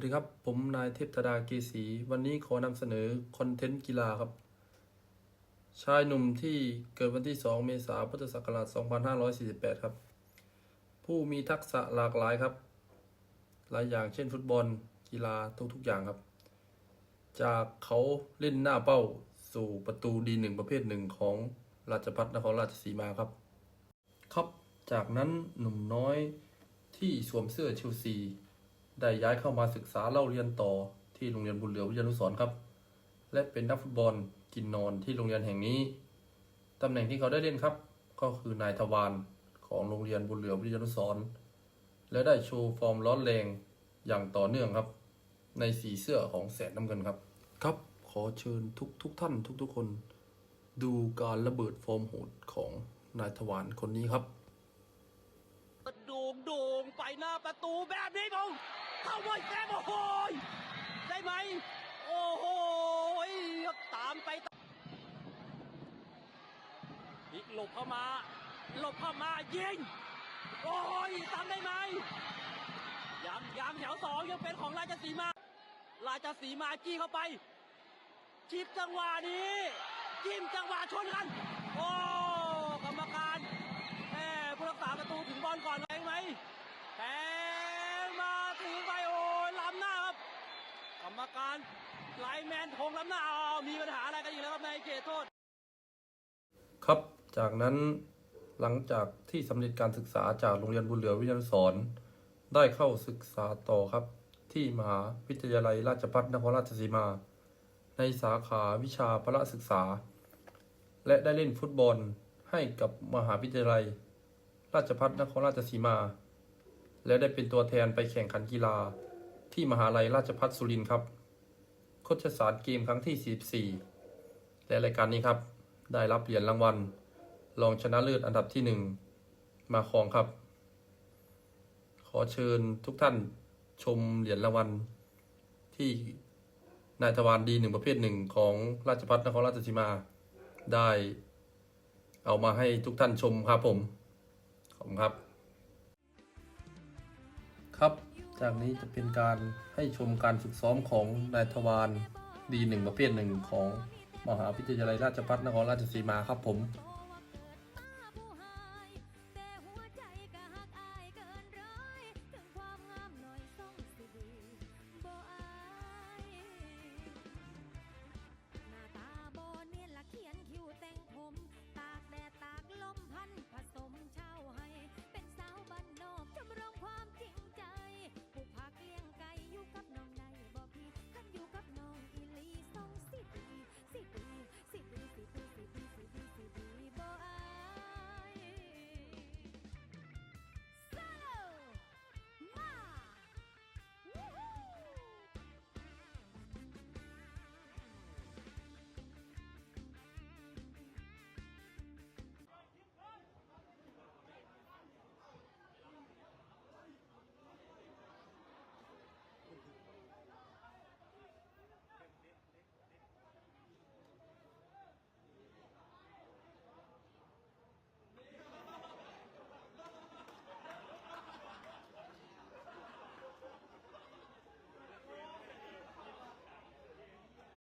วัสดีครับ ผมนายเทพธดาเกษี วันนี้ขอนำเสนอคอนเทนต์กีฬาครับ ชายหนุ่มที่เกิดวันที่ 2 เมษายน พุทธศักราช 2548 ครับ ผู้มีทักษะหลากหลายครับ หลายอย่างเช่นฟุตบอล กีฬาทุกๆอย่างครับ จากเขาเล่นหน้าเป้าสู่ประตูดีหนึ่งประเภทหนึ่งของราชพัฒนครราชสีมาครับ ครับ จากนั้นหนุ่มน้อยที่สวมเสื้อเชลซี ได้ย้ายเข้ามาศึกษาเล่าเรียนต่อที่โรงเรียนบุญเหลือวิทยานุสรณ์ครับ และเป็นนักฟุตบอลกินนอนที่โรงเรียนแห่งนี้ ตำแหน่งที่เขาได้เล่นครับ ก็คือนายทวารของโรงเรียนบุญเหลือวิทยานุสรณ์และได้โชว์ฟอร์มร้อนแรงอย่างต่อเนื่องครับ ในสีเสื้อของแสนน้ำเงินครับ ครับขอเชิญทุกทุกท่านทุกทุกๆคน ดูการระเบิดฟอร์มโหดของนายทวารคนนี้ครับโด่งโด่งไปหน้าประตูแบบนี้ผม เข้าไว้แซงโอ้โหยได้ไหม โอ้โหตามไปอีกหลบเข้ามา หลบเข้ามายิง โอ้ยทำได้ไหมยังยังแถวสองยังเป็นของราชสีมา ราชสีมาจี้เข้าไปชิปจังหวะนี้จิ้มจังหวะชนกัน โอ้กรรมการ แหม่ผู้รักษาประตูถึงบอลก่อนเองไหมแทงมาถึงไปโอ้ยล้ำหน้าครับ กรรมการไลแมนทงล้ำหน้าอามีปัญหาอะไรกันอีกแล้วครับในเขตโทษ ครับจากนั้นหลังจากที่สำเร็จการศึกษาจากโรงเรียนบุญเหลือวิทยาสรณ์ได้เข้าศึกษาต่อครับ ที่มหาวิทยาลัยราชภัฏนครราชสีมา ในสาขาวิชาพละศึกษา และได้เล่นฟุตบอลให้กับมหาวิทยาลัย ราชภัฏนครราชสีมา และได้เป็นตัวแทนไปแข่งขันกีฬา ที่มหาลัยราชภัฏสุรินทร์ครับ คชศาสตร์เกมครั้งที่ 44 และรายการนี้ครับ ได้รับเหรียญรางวัล รองชนะเลิศอันดับที่หนึ่งมาครองครับ ขอเชิญทุกท่านชมเหรียญรางวัลที่นายทวารดีหนึ่งประเภทหนึ่งของราชพัฒนครราชสีมาได้เอามาให้ทุกท่านชมครับผม ขอบคุณครับ ครับ จากนี้จะเป็นการให้ชมการฝึกซ้อมของนายทวารดีหนึ่งประเภทหนึ่งของมหาวิทยาลัยราชภัฏนครราชสีมาครับผม